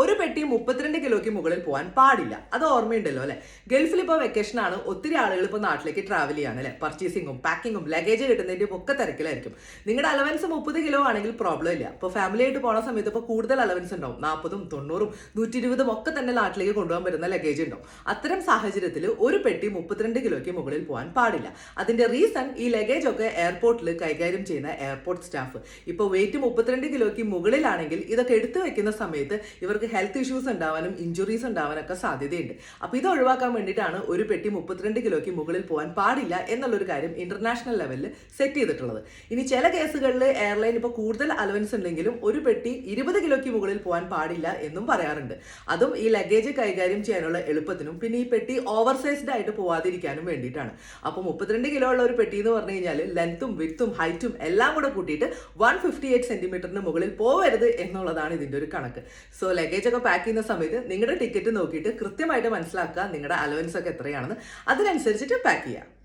ഒരു പെട്ടി മുപ്പത്തിരണ്ട് കിലോയ്ക്ക് മുകളിൽ പോകാൻ പാടില്ല. അത് ഓർമ്മയുണ്ടല്ലോ അല്ലെ? ഗൾഫിൽ ഇപ്പോൾ വെക്കേഷൻ ആണ്. ഒത്തിരി ആളുകൾ ഇപ്പോൾ നാട്ടിലേക്ക് ട്രാവൽ ചെയ്യാണ് അല്ലെ? പർച്ചേസിങ്ങും പാക്കിങ്ങും ലഗേജ് കിട്ടുന്നതിന്റെയും ഒക്കെ തിരക്കിലായിരിക്കും. നിങ്ങളുടെ അലവൻസ് മുപ്പത് കിലോ ആണെങ്കിൽ പ്രോബ്ലം ഇല്ല. ഇപ്പോൾ ഫാമിലി ആയിട്ട് പോണ സമയത്ത് ഇപ്പോൾ കൂടുതൽ അലവൻസ് ഉണ്ടാവും. നാൽപ്പതും തൊണ്ണൂറും നൂറ്റി ഇരുപതും ഒക്കെ തന്നെ നാട്ടിലേക്ക് കൊണ്ടുപോകാൻ പറ്റുന്ന ലഗേജ് ഉണ്ടാവും. അത്തരം സാഹചര്യത്തിൽ ഒരു പെട്ടി മുപ്പത്തിരണ്ട് കിലോയ്ക്ക് മുകളിൽ പോകാൻ പാടില്ല. അതിന്റെ റീസൺ ഈ ലഗേജ് ഒക്കെ എയർപോർട്ടിൽ കൈകാര്യം ചെയ്യുന്ന എയർപോർട്ട് സ്റ്റാഫ് ഇപ്പോൾ വെയിറ്റ് മുപ്പത്തിരണ്ട് കിലോയ്ക്ക് മുകളിലാണെങ്കിൽ ഇതൊക്കെ എടുത്തു വെക്കുന്ന സമയത്ത് ഇവർക്ക് ഹെൽത്ത് ഇഷ്യൂസ് ഉണ്ടാവാനും ഇഞ്ചുറീസ് ഉണ്ടാവാനൊക്കെ സാധ്യതയുണ്ട്. അപ്പോൾ ഇത് ഒഴിവാക്കാൻ വേണ്ടിയിട്ടാണ് ഒരു പെട്ടി മുപ്പത്തിരണ്ട് കിലോയ്ക്ക് മുകളിൽ പോകാൻ പാടില്ല എന്നുള്ളൊരു കാര്യം ഇന്റർനാഷണൽ ലെവലിൽ സെറ്റ് ചെയ്തിട്ടുള്ളത്. ഇനി ചില കേസുകളിൽ എയർലൈൻ ഇപ്പോൾ കൂടുതൽ അലവൻസ് ഉണ്ടെങ്കിലും ഒരു പെട്ടി ഇരുപത് കിലോയ്ക്ക് മുകളിൽ പോകാൻ പാടില്ല എന്നും പറയാറുണ്ട്. അതും ഈ ലഗേജ് കൈകാര്യം ചെയ്യാനുള്ള എളുപ്പത്തിനും പിന്നെ ഈ പെട്ടി ഓവർ സൈസ്ഡ് ആയിട്ട് പോവാതിരിക്കാനും വേണ്ടിയിട്ടാണ്. അപ്പോൾ മുപ്പത്തിരണ്ട് കിലോ ഉള്ള ഒരു പെട്ടി എന്ന് പറഞ്ഞു കഴിഞ്ഞാൽ ലെങ്ത്തും വിത്തും ഹൈറ്റും എല്ലാം കൂടെ കൂട്ടിയിട്ട് വൺ ഫിഫ്റ്റി എയ്റ്റ് സെന്റിമീറ്ററിന് മുകളിൽ പോവരുത് എന്നുള്ളതാണ് ഇതിന്റെ ഒരു കണക്ക്. സോ ലഗേജ് ഒക്കെ പാക്ക് ചെയ്യുന്ന സമയത്ത് നിങ്ങളുടെ ടിക്കറ്റ് നോക്കിയിട്ട് കൃത്യമായിട്ട് മനസ്സിലാക്കുക നിങ്ങളുടെ അലവൻസ് ഒക്കെ എത്രയാണെന്ന്. അതിനനുസരിച്ചിട്ട് പാക്ക് ചെയ്യുക